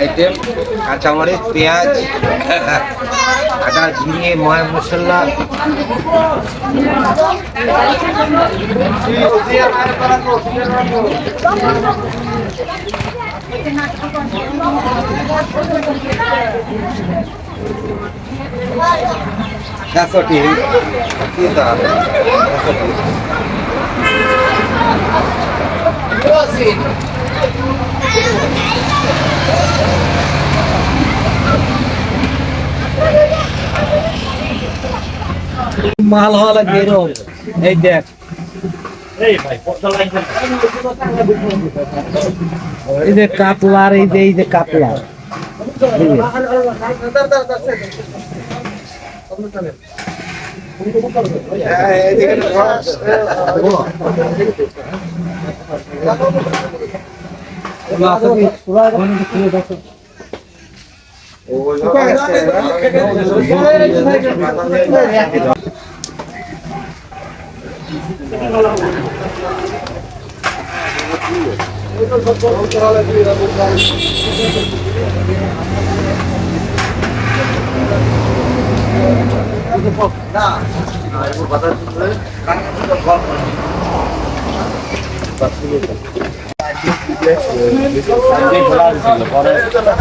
Item কাঁচামরিচ পেঁয়াজ আদা ঝিঙে ময় মশলা। কি দাম মাল হওয়া লাগবে এরকম এই দেখ এই যে কাতলার এই যে এই যে কাতলা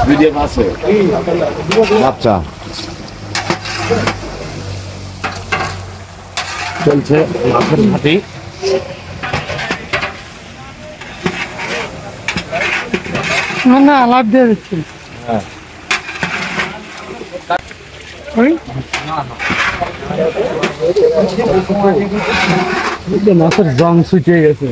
এই যে। বাচ্চা চলছে মাছের ঘাটি। না আলাপ দিয়ে দিচ্ছি। হ্যাঁ। মাছের জং সুচিয়ে গেছে।